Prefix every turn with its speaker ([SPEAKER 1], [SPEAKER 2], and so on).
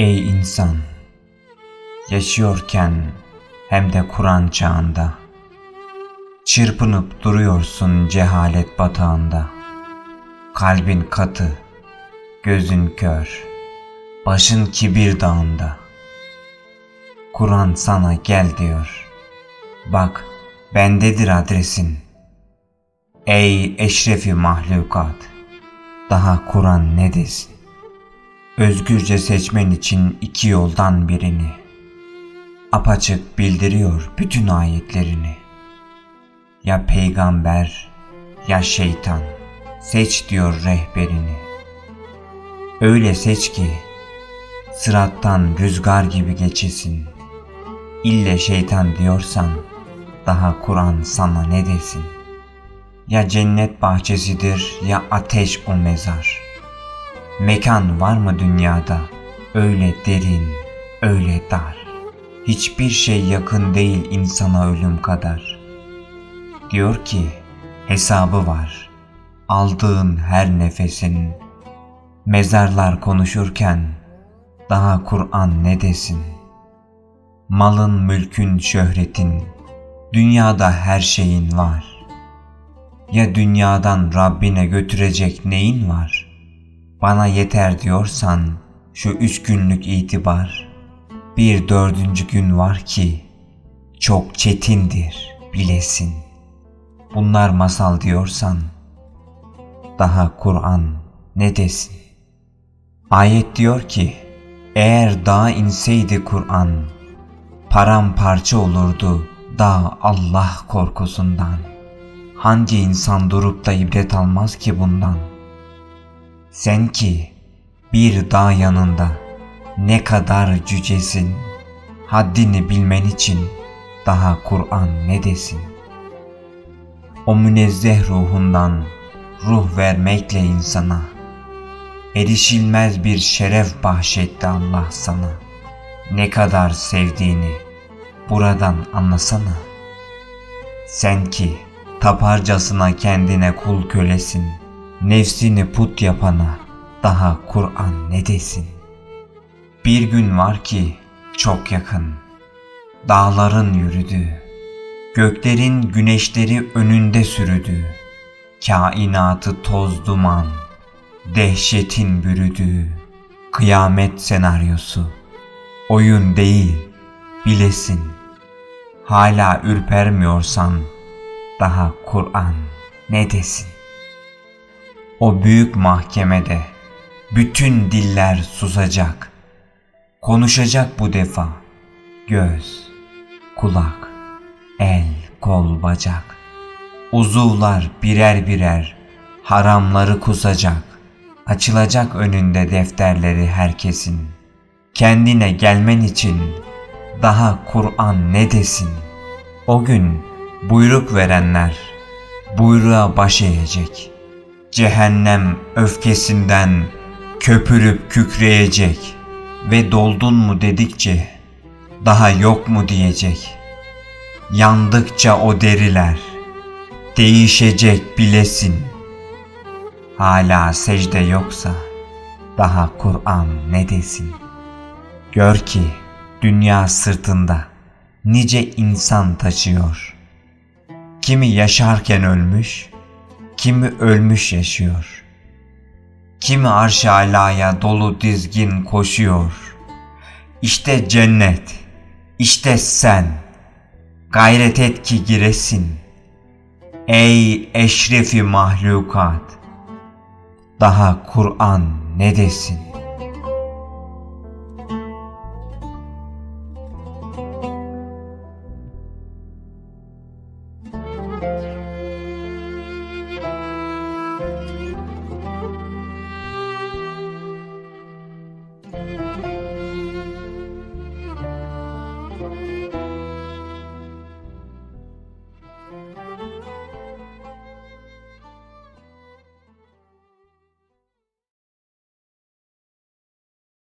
[SPEAKER 1] Ey insan! Yaşıyorken hem de Kur'an çağında Çırpınıp duruyorsun cehalet batağında. Kalbin katı, gözün kör, başın kibir dağında. Kur'an sana gel diyor Bak bendedir adresin. Ey eşrefi mahlukat Daha Kur'an ne desin Özgürce seçmen için iki yoldan birini. Apaçık bildiriyor bütün ayetlerini. Ya peygamber ya şeytan. Seç diyor rehberini. Öyle seç ki Sırattan rüzgar gibi geçesin. İlle şeytan diyorsan Daha Kur'an sana ne desin? Ya cennet bahçesidir ya ateş o mezar Mekan var mı dünyada öyle derin, öyle dar. Hiçbir şey yakın değil insana ölüm kadar. Diyor ki hesabı var. Aldığın her nefesin. Mezarlar konuşurken daha Kur'an ne desin? Malın, mülkün, şöhretin, dünyada her şeyin var. Ya dünyadan Rabbine götürecek neyin var?'' Bana yeter diyorsan şu üç günlük itibar, bir dördüncü gün var ki çok çetindir bilesin. Bunlar masal diyorsan daha Kur'an ne desin? Ayet diyor ki eğer dağa inseydi Kur'an paramparça olurdu dağ Allah korkusundan. Hangi insan durup da ibret almaz ki bundan?'' Sen ki bir dağ yanında ne kadar cücesin, haddini bilmen için daha Kur'an ne desin? O münezzeh ruhundan ruh vermekle insana, erişilmez bir şeref bahşetti Allah sana. Ne kadar sevdiğini buradan anlasana. Sen ki taparcasına kendine kul kölesin.'' Nefsini put yapana daha Kur'an ne desin? Bir gün var ki çok yakın. Dağların yürüdü. Göklerin güneşleri önünde sürüdü. Kainatı toz duman, dehşetin bürüdüğü kıyamet senaryosu. Oyun değil, bilesin. Hala ürpermiyorsan daha Kur'an ne desin? O büyük mahkemede bütün diller susacak. Konuşacak bu defa göz, kulak, el, kol, bacak. Uzuvlar birer birer haramları kusacak. Açılacak önünde defterleri herkesin. Kendine gelmen için daha Kur'an ne desin? O gün buyruk verenler buyruğa baş eğecek.'' Cehennem öfkesinden köpürüp kükreyecek ve doldun mu dedikçe daha yok mu diyecek. Yandıkça o deriler değişecek bilesin. Hala secde yoksa daha Kur'an ne desin? Gör ki dünya sırtında nice insan taşıyor. Kimi yaşarken ölmüş, kimi ölmüş yaşıyor. Kimi arş alaya dolu dizgin koşuyor. İşte cennet, işte sen. Gayret et ki giresin. Ey eşrefi mahlukat. Daha Kur'an ne desin? thank you